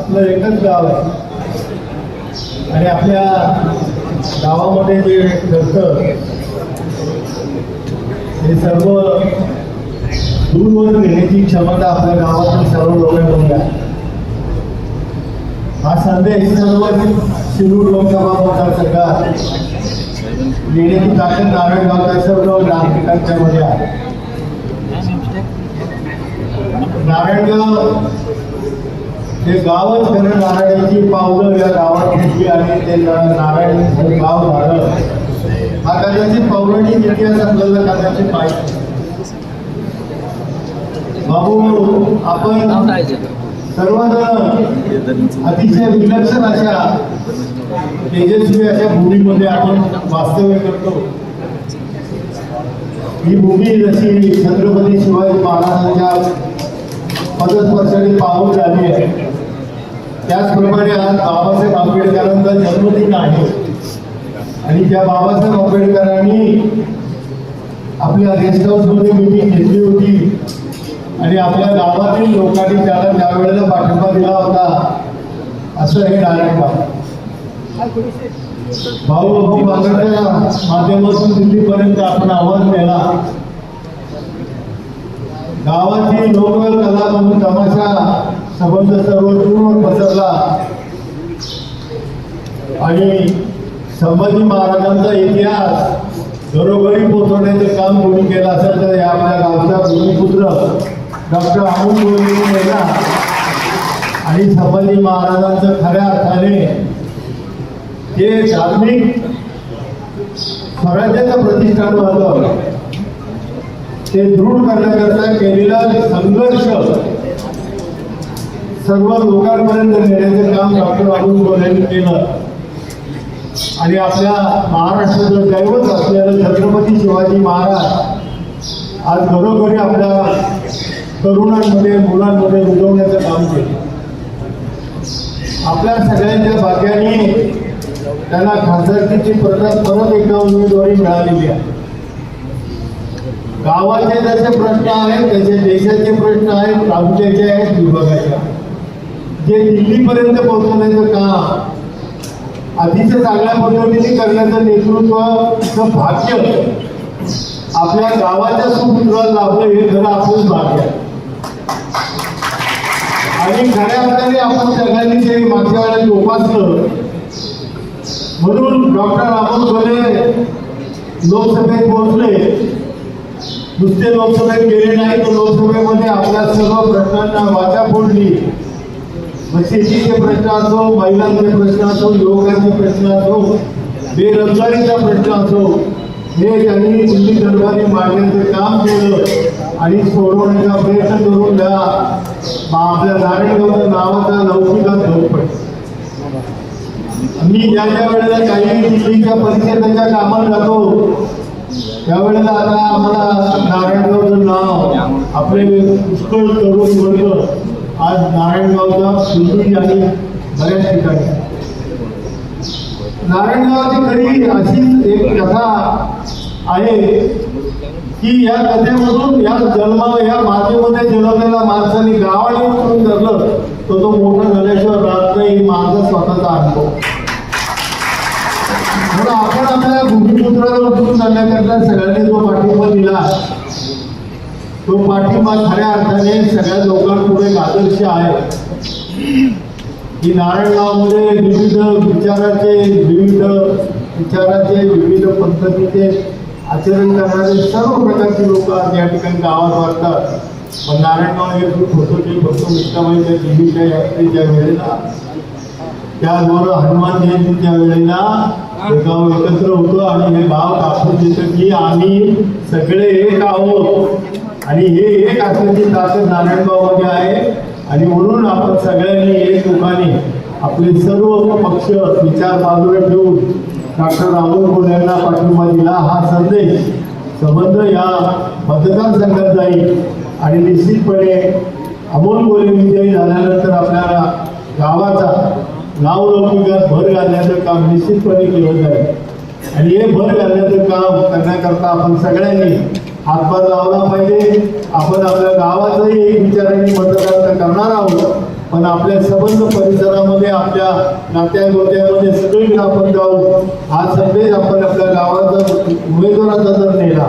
आपलं एकच गाव आहे. आणि आपल्या गावामध्ये जे घडतं हे सर्व दूरवर नेण्याची क्षमता आपल्या गावातील सर्व लोकांमध्ये आहे. हा संदेश सर्व शिरूर लोकसभा मतदारसंघात येण्याची ताकद नारायणगावच्या सर्व नागरिकांच्या मध्ये आहे. नारायणगाव हे गावच खरं नारायणाची पावलं या गावात घेतली आणि ते नारायण गाव झालं. हा कदाचित पौराणिक इतिहास आपल्याला कदाचित पाहिजे बाबू आपण सर्वजण अतिशय विलक्षण अशा तेजस्वी अशा भूमीमध्ये आपण वास्तव्य करतो. ही भूमी जशी छत्रपती शिवाजी महाराजांच्या पदस्पर्शाने पाहून झाली आहे. त्याचप्रमाणे आज बाबासाहेब आंबेडकरांचा जन्मदिन आहे. आणि त्या बाबासाहेब आंबेडकरांनी आपल्या गेस्ट हाऊसमध्ये मिटिंग घेतली होती. आणि आपल्या गावातील लोकांनी त्याला त्यावेळेला पाठिंबा दिला होता. असं हे नारायणगाव भाऊ अगदी बाजारच्या माध्यमातून दिल्लीपर्यंत आपण आवाज नेला गावाची लोककला म्हणून तमाशा संबंध सर्व पूर्ण पसरला. आणि संभाजी महाराजांचा इतिहास घरोघरी पोहोचवण्याचं काम कोणी केलं असेल तर या आपल्या गावचा भूमिपुत्र डॉक्टर अमोल गोविंद केला आणि संभाजी महाराजांचं खऱ्या अर्थाने हे धार्मिक स्वराज्याचं प्रतिष्ठान होतं. ते दृढ करण्याकरता केलेला संघर्ष सर्व लोकांपर्यंत नेण्याचं काम डॉक्टर अरुण गोल यांनी केलं. आणि आपल्या महाराष्ट्राचं दैवत असलेलं छत्रपती शिवाजी महाराज आज घरोघरी आपल्या तरुणांमध्ये मुलांमध्ये रुजवण्याचं काम केलं. आपल्या सगळ्यांच्या भाग्याने त्यांना खासदारकीची परत परत एकदा उमेदवारी मिळालेली आहे. गावाचे जसे प्रश्न आहेत त्याचे देशाचे प्रश्न आहेत तालुक्याचे आहेत विभागाचे. आहेत. जे दिल्लीपर्यंत पोहोचवण्याचं काम आधीच्या चांगल्या पद्धतीने करण्याचं नेतृत्वाचं भाग्य. आपल्या गावाच्या सुपुत्राला लाभलं हे खरं आपलंच भाग्य आहे. आणि खऱ्या अर्थाने आपण सगळ्यांनी ते मागच्या वेळेला जोपासलं म्हणून डॉक्टर रामन गोले लोकसभेत पोहोचले. नुसते लोकसभेत गेले नाही तर लोकसभेमध्ये आपल्या सर्व प्रश्नांना वाचा फोडली. मग शेतीचे प्रश्न असो महिलांचे प्रश्न असो युवकांचे प्रश्न असो बेरोजगारीचा प्रश्न असो हे त्यांनी दिल्ली दरबारी मांडण्याचं काम केलं आणि सोडवण्याचा प्रयत्न करून त्या आपल्या नारायणगावच्या नावाचा लौकिकात भर पडला. मी ज्या ज्या वेळेला काही दिल्लीच्या परिषदेच्या कामात जातो त्यावेळेला आता आम्हाला नारायणगावचं नाव आपले पुष्कळ करून वर्ग आज नारायणगावचा सुंदरी आणि बऱ्याच ठिकाणी. नारायणगावची खरी अशीच एक कथा आहे की या कथेमधून या जन्मा या मातीमध्ये जन्मलेल्या माणसाने गावाने उतरून धरलं तर तो मोठा झाल्याशिवाय राहत नाही माझा स्वतःचा अनुभव. म्हणून आपण आपल्या भूमिपुत्राला उतरून जाण्याकरता सगळ्यांनी जो पाठिंबा दिला. तो पाठिंबा खऱ्या अर्थाने सगळ्या लोकांपुढे एक आदर्श आहे. की नारायणगावमध्ये विविध विचाराचे विविध विचाराचे विविध पद्धतीचे आचरण करणारे सर्व प्रकारचे लोक आज या ठिकाणी गावात वाटतात पण नारायणगाव हे ग्रुप होतो की भक्त मुक्ताबाईच्या देवीच्या यात्रेच्या वेळेला त्याचबरोबर हनुमान जयंतीच्या वेळेला हे गाव एकत्र होतो आणि हे गाव दाखवून देतं की आम्ही सगळे एक आहोत. आणि हे एक असण्याची ताकद नारायणगावमध्ये आहे. आणि म्हणून आपण सगळ्यांनी एक लोकांनी आपले सर्व पक्ष विचार बाजूला ठेवून डॉक्टर राहुल गोल यांना पाठिंबा दिला. हा संदेश संबंध या मतदारसंघात जाईल आणि निश्चितपणे अमोल गोले विजयी झाल्यानंतर आपल्याला गावाचा नावलौकिकात भर घालण्याचं काम निश्चितपणे केलं जाईल. आणि हे भर घालण्याचं काम करण्याकरता आपण सगळ्यांनी हातभार लावला पाहिजे. आपण आपल्या गावाचाही एक विचाराने मतदान करणार आहोत. पण आपल्या संबंध परिसरामध्ये आपल्या नात्या गोत्यामध्ये सगळीकडे आपण जाऊ. हा संदेश आपण आपल्या गावाचा उमेदवाराचा जर नेला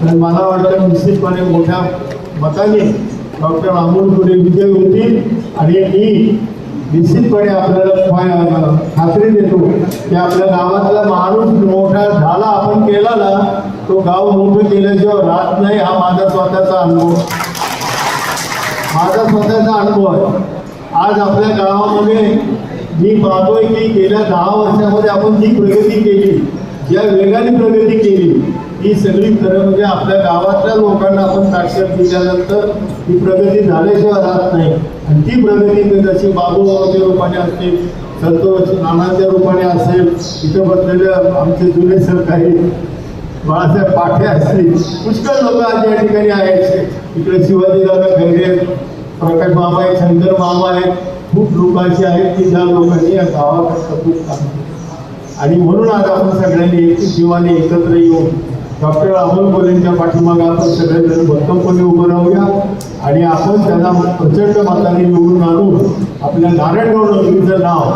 तर मला वाटतं निश्चितपणे मोठ्या मताने डॉक्टर अमोल पुढे विजय होतील. आणि मी निश्चितपणे आपल्याला खा- खात्री देतो की आपल्या गावातला माणूस मोठा झाला आपण केला ना तो गाव मोठं केल्याशिवाय राहत नाही हा माझा स्वतःचा अनुभव. माझा स्वतःचा अनुभव आहे. आज आपल्या गावामध्ये मी पाहतोय की गेल्या दहा वर्षामध्ये आपण जी प्रगती केली ज्या वेगाने प्रगती केली ही सगळी खरं म्हणजे आपल्या गावातल्या लोकांना आपण साक्षर दिल्यानंतर ही प्रगती झाल्याशिवाय राहत नाही. आणि ती प्रगती ते जशी बाबूबाबाच्या रूपाने असते संतोष नानाच्या रूपाने असेल इथं बसलेले आमचे जुने सहकारी बाळासाहेब पाठे असतील. पुष्कळ लोक आज या ठिकाणी आहेत. इकडे शिवाजी दादा खैरे आहेत, प्रकाश मामा आहेत शंकर मामा आहेत. खूप लोकांचे आहेत की ज्या लोकांनी या गावाकडचं खूप काम आणि म्हणून आज आपण सगळ्यांनी एक जीवाने एकत्र येऊन डॉक्टर अमोल कोलेंच्या पाठीमागे आपण सगळेजण भक्कमपणे उभं राहूया. आणि आपण त्यांना प्रचंड माताने निवडून आणून आपल्या नारायणगाव नगरीचं नाव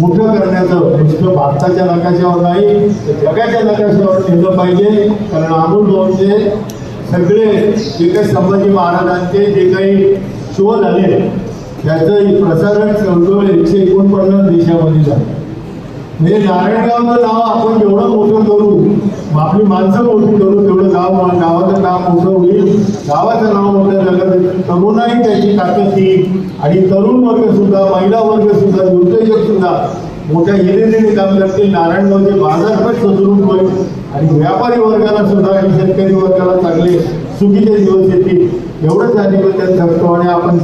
मोठं करण्याचं नुसतं भारताच्या नकाशावर नाही तर जगाच्या नकाशावर ठेवलं पाहिजे. कारण अमोल भाऊचे सगळे जे काही संभाजी महाराजांचे जे काही शो झाले त्याचं प्रसारण जवळजवळ एकशे एकोणपन्नास देशामध्ये झालं. म्हणजे नारायणगावचं नाव आपण जेवढं मोठं करू मग आपली माणसं मोठी करू तेवढं गाव गावाचं नाव मोठं होईल. गावाचं नाव मोठं त्याची ताकद येईल आणि तरुण वर्ग सुद्धा महिला वर्ग सुद्धा उद्योजक सुद्धा मोठ्या हिरेने काम करतील. नारायणगावचे बाजारपेठ सदृढ होईल. आणि व्यापारी वर्गाला सुद्धा आणि शेतकरी वर्गाला चांगले सुखीचे दिवस येतील. एवढंच या निमित्ताने सांगतो आणि आपण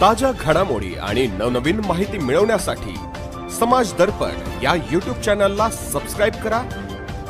ताज्या घडामोडी आणि नवनवीन माहिती मिळवण्यासाठी समाज दर्पण या यूट्यूब चॅनलला सबस्क्राईब करा.